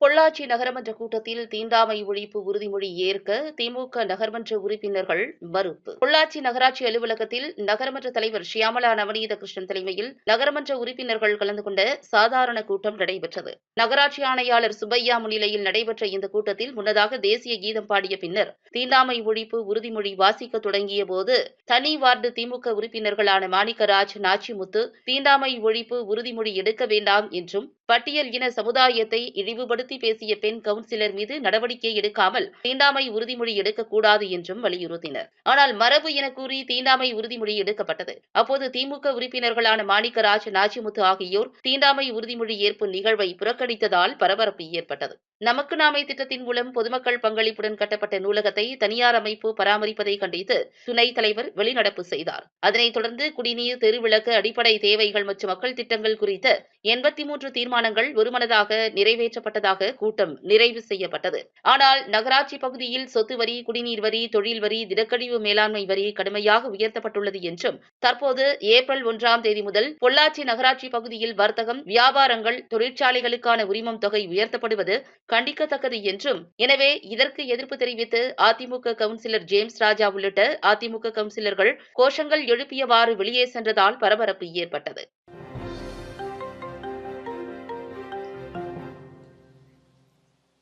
பொள்ளாச்சி நகரமன்ற கூட்டத்தில் தீண்டாமை ஒழிப்பு உறுதிமொழி ஏற்க திமுக நகர்மன்ற உறுப்பினர்கள் மறுப்பு. பொள்ளாச்சி நகராட்சி அலுவலகத்தில் நகரமன்ற தலைவர் ஷியாமலா நவநீத கிருஷ்ணன் தலைமையில் நகரமன்ற உறுப்பினர்கள் கலந்து கொண்ட சாதாரண கூட்டம் நடைபெற்றது. நகராட்சி ஆணையாளர் சுப்பையா முன்னிலையில் நடைபெற்ற இந்த கூட்டத்தில் முன்னதாக தேசிய கீதம் பாடிய பின்னர் தீண்டாமை ஒழிப்பு உறுதிமொழி வாசிக்க தொடங்கிய போது தனி வார்டு திமுக உறுப்பினர்களான மாணிக்கராஜ் நாச்சிமுத்து தீண்டாமை ஒழிப்பு உறுதிமொழி எடுக்க வேண்டாம் என்றும் பட்டியல் இன சமுதாயத்தை இழிவுபடுத்தி வற்புறுத்தி பேசிய பெண் கவுன்சிலர் மீது நடவடிக்கை எடுக்காமல் தீண்டாமை உறுதிமொழி எடுக்கக்கூடாது என்றும் வலியுறுத்தினர். ஆனால் மரபு என கூறி தீண்டாமை உறுதிமொழி எடுக்கப்பட்டது. அப்போது திமுக உறுப்பினர்களான மாணிக்கராஜ் நாச்சிமுத்து ஆகியோர் தீண்டாமை உறுதிமொழி ஏற்பு நிகழ்வை புறக்கணித்ததால் பரபரப்பு ஏற்பட்டது. நமக்கு நாமே திட்டத்தின் மூலம் பொதுமக்கள் பங்களிப்புடன் கட்டப்பட்ட நூலகத்தை தனியார் அமைப்பு பராமரிப்பதை கண்டித்து துணைத் தலைவர் வெளிநடப்பு செய்தார். அதனைத் தொடர்ந்து குடிநீர் தெருவிளக்கு அடிப்படை தேவைகள் மற்றும் மக்கள் திட்டங்கள் குறித்த எண்பத்தி மூன்று தீர்மானங்கள் ஒருமனதாக நிறைவேற்றப்பட்டதாக கூட்டம் நிறைவு செய்யப்பட்டது. ஆனால் நகராட்சி பகுதியில் சொத்து வரி குடிநீர் வரி தொழில் வரி திடக்கழிவு மேலாண்மை வரி கடுமையாக உயர்த்தப்பட்டுள்ளது என்றும் தற்போது ஏப்ரல் ஒன்றாம் தேதி முதல் பொள்ளாச்சி நகராட்சி பகுதியில் வர்த்தகம் வியாபாரங்கள் தொழிற்சாலைகளுக்கான உரிமம் தொகை உயர்த்தப்படுவது கண்டிக்கத்தக்கது என்றும் எனவே இதற்கு எதிர்ப்பு தெரிவித்து அதிமுக கவுன்சிலர் ஜேம்ஸ் ராஜா உள்ளிட்ட அதிமுக கவுன்சிலர்கள் கோஷங்கள் எழுப்பியவாறு வெளியே சென்றதால் பரபரப்பு ஏற்பட்டது.